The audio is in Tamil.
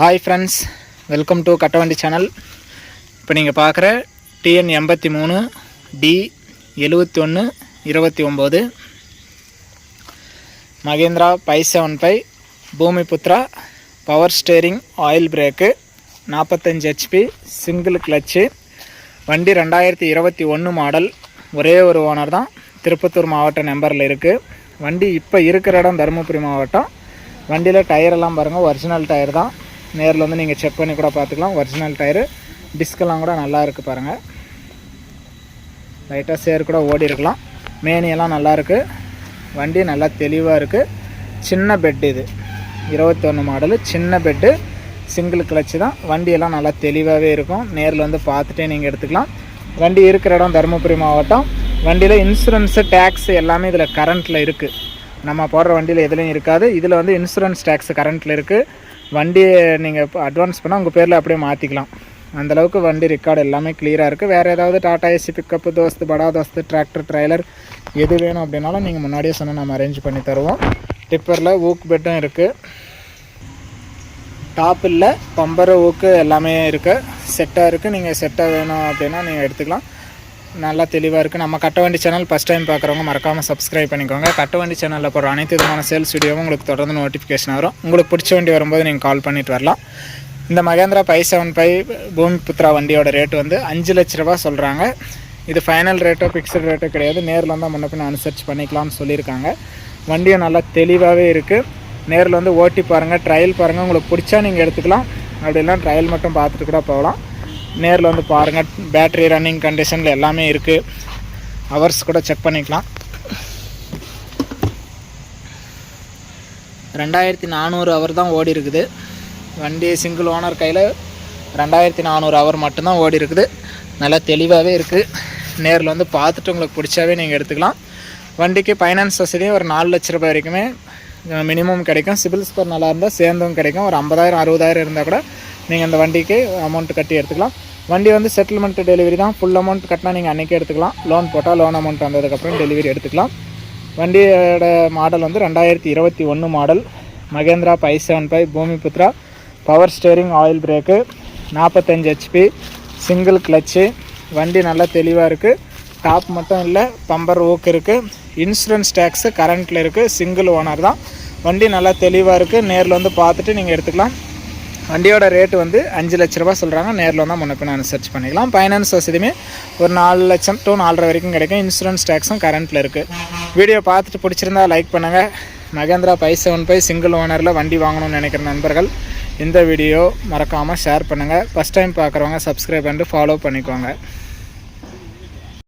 Hi friends welcome to Kattavandi channel இப்போ நீங்கள் பார்க்குற டிஎன் எண்பத்தி மூணு டி எழுவத்தி ஒன்று இருபத்தி ஒம்பது. Mahindra five seven five Bhoomiputra power steering oil brake நாற்பத்தஞ்சு ஹெச்பி சிங்கிள் கிளச்சு வண்டி ரெண்டாயிரத்தி இருபத்தி ஒன்று மாடல் ஒரே ஒரு ஓனர் தான். திருப்பத்தூர் மாவட்ட நம்பரில் இருக்குது வண்டி இப்போ இருக்கிற இடம் தருமபுரி மாவட்டம். வண்டியில் டயரெல்லாம் பாருங்கள் ஒரிஜினல் டயர் தான். நேரில் வந்து நீங்கள் செக் பண்ணி கூட பார்த்துக்கலாம். ஒரிஜினல் டயரு டிஸ்கெல்லாம் கூட நல்லா இருக்குது பாருங்கள் லைட்டாக சேர் கூட ஓடி இருக்கலாம். மேனியெல்லாம் நல்லா இருக்குது வண்டி நல்லா தெளிவாக இருக்குது சின்ன பெட் இது. இருபத்தொன்று மாடலு சின்ன பெட்டு சிங்கிள் கிளச்சு தான். வண்டியெல்லாம் நல்லா தெளிவாகவே இருக்கும். நேரில் வந்து பார்த்துட்டே நீங்கள் எடுத்துக்கலாம். வண்டி இருக்கிற இடம் தருமபுரி மாவட்டம். வண்டியில் இன்சூரன்ஸு டேக்ஸ் எல்லாமே இதில் கரண்ட்டில் இருக்குது நம்ம போடுற வண்டியில் எதுலேயும் இருக்காது. இதில் வந்து இன்சூரன்ஸ் டேக்ஸ் கரண்ட்டில் இருக்குது வண்டியை நீங்கள் இப்போ அட்வான்ஸ் பண்ணால் உங்கள் பேரில் அப்படியே மாற்றிக்கலாம் அந்தளவுக்கு வண்டி ரெக்கார்டு எல்லாமே கிளியராக இருக்குது வேறு ஏதாவது டாடா ஏசி பிக்கப்பு தோஸ்து படா தோஸ்து டிராக்டர் ட்ரைலர் எது வேணும் அப்படின்னாலும் நீங்கள் முன்னாடியே சொன்னால் நம்ம அரேஞ்ச் பண்ணி தருவோம். டிப்பரில் ஊக் பெட்டும் இருக்குது டாப் இல்லை பம்பர் ஊக்கு எல்லாமே இருக்குது செட்டாக இருக்குது நீங்கள் செட்டாக வேணும் அப்படின்னா நீங்கள் எடுத்துக்கலாம். நல்லா தெளிவாக இருக்குது நம்ம கட்டவண்டி சேனல் ஃபஸ்ட் டைம் பார்க்குறவங்க மறக்காமல் சப்ஸ்கிரைப் பண்ணிக்கோங்க. கட்டவண்டி சேனலில் போகிற அனைத்து விதமான சேல்ஸ் வீடியோவும் உங்களுக்கு தொடர்ந்து நோட்டிஃபிகேஷன் வரும். உங்களுக்கு பிடிச்ச வண்டி வரும்போது நீங்கள் கால் பண்ணிட்டு வரலாம். இந்த மகேந்திரா ஃபைவ் செவன் ஃபைவ் பூமி புத்ரா வண்டியோட ரேட் வந்து அஞ்சு லட்ச ரூபா சொல்கிறாங்க இது ஃபைனல் ரேட்டோ ஃபிக்ஸ்டு ரேட்டோ கிடையாது. நேரில் வந்து முன்ன பின்ன அனுசரித்து பண்ணிக்கலாம்னு சொல்லியிருக்காங்க. வண்டியும் நல்லா தெளிவாகவே இருக்குது நேரில் வந்து ஓட்டி பாருங்கள் ட்ரையல் பாருங்கள் உங்களுக்கு பிடிச்சா நீங்கள் எடுத்துக்கலாம். அப்படிலாம் ட்ரையல் மட்டும் பார்த்துட்டு கூட போகலாம். நேரில் வந்து பாருங்கள் பேட்ரி ரன்னிங் கண்டிஷனில் எல்லாமே இருக்குது ஹவர்ஸ் கூட செக் பண்ணிக்கலாம். ரெண்டாயிரத்தி நானூறு ஹவர் தான் ஓடி இருக்குது. வண்டி சிங்கிள் ஓனர் கையில் ரெண்டாயிரத்தி நானூறு ஹவர் மட்டும்தான் ஓடி இருக்குது. நல்லா தெளிவாகவே இருக்குது நேரில் வந்து பார்த்துட்டு உங்களுக்கு பிடிச்சாவே நீங்கள் எடுத்துக்கலாம். வண்டிக்கு ஃபைனான்ஸ் வசதியும் ஒரு நாலு லட்ச ரூபாய் வரைக்குமே மினிமம் கிடைக்கும். சிபில் ஸ்கோர் நல்லா இருந்தால் சேர்ந்தும் கிடைக்கும். ஒரு ஐம்பதாயிரம் அறுபதாயிரம் இருந்தால் கூட நீங்கள் அந்த வண்டிக்கு அமௌண்ட் கட்டி எடுத்துக்கலாம். வண்டி வந்து செட்டில்மெண்ட் டெலிவரி தான். ஃபுல் அமௌண்ட் கட்டினா நீங்கள் அன்றைக்கே எடுத்துக்கலாம். லோன் போட்டால் லோன் அமௌண்ட் வந்ததுக்கப்புறம் டெலிவரி எடுத்துக்கலாம். வண்டியோட மாடல் வந்து ரெண்டாயிரத்தி இருபத்தி ஒன்று model Mahindra five seven five Bhoomiputra. Power steering oil brake நாற்பத்தஞ்சு ஹெச்பி சிங்கிள் கிளச்சு வண்டி நல்லா தெளிவாக இருக்குது டாப் மட்டும் இல்லை பம்பர் ஊக்கு இருக்குது இன்சூரன்ஸ் டேக்ஸு கரண்ட்டில் இருக்குது சிங்கிள் ஓனர் தான். வண்டி நல்லா தெளிவாக இருக்குது நேரில் வந்து பார்த்துட்டு நீங்கள் எடுத்துக்கலாம். வண்டியோட ரேட்டு வந்து அஞ்சு லட்ச ரூபா சொல்கிறாங்க நேரில் வந்தால் முன்ன பின் அனுசரிச்சு பண்ணிக்கலாம். ஃபைனான்ஸ் வசதியுமே ஒரு நாலு லட்சம் டூ நாலரை வரைக்கும் கிடைக்கும். இன்சூரன்ஸ் டேக்ஸும் கரண்ட்டில் இருக்குது வீடியோ பார்த்துட்டு பிடிச்சிருந்தா லைக் பண்ணுங்கள் Mahindra five seven five single ஓனரில் வண்டி வாங்கணும்னு நினைக்கிற நண்பர்கள் இந்த வீடியோ மறக்காமல் ஷேர் பண்ணுங்கள் ஃபஸ்ட் டைம் பார்க்குறவங்க சப்ஸ்கிரைப் பண்ணிட்டு ஃபாலோ பண்ணிக்கோங்க.